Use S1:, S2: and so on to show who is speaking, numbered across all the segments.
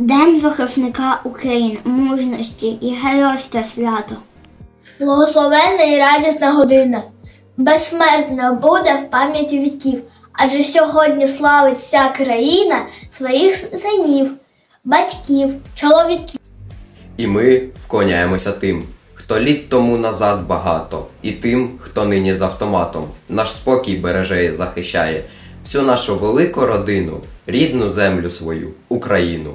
S1: День захисника України, мужності і геройства свято.
S2: Благословенна і радісна година, безсмертна буде в пам'яті віків, адже сьогодні славить вся країна своїх синів, батьків, чоловіків.
S3: І ми вклоняємося тим, хто літ тому назад багато, і тим, хто нині з автоматом, наш спокій береже і захищає, всю нашу велику родину, рідну землю свою, Україну.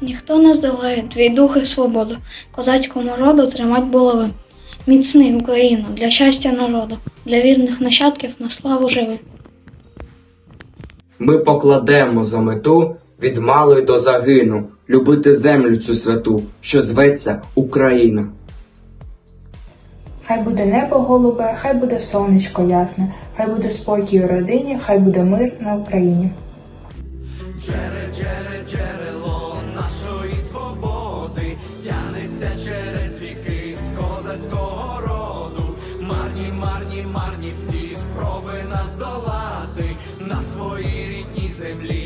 S4: Ніхто не здолає твій дух і свободу, козацькому роду тримать булави. Міцний Україну для щастя народу, для вірних нащадків на славу живи.
S5: Ми покладемо за мету від малої до загину любити землю цю святу, що зветься Україна.
S6: Хай буде небо голубе, хай буде сонечко ясне, хай буде спокій у родині, хай буде мир на Україні.
S7: Джере, джере, джерело нашої свободи тянеться через віки з козацького роду. Марні, марні, марні всі спроби нас долати на своїй рідній землі.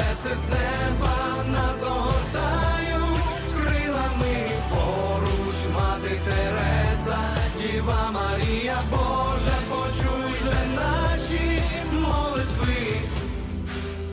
S7: Одеси з неба нас огортають, крилами поруч мати Тереза, Діва Марія Бог.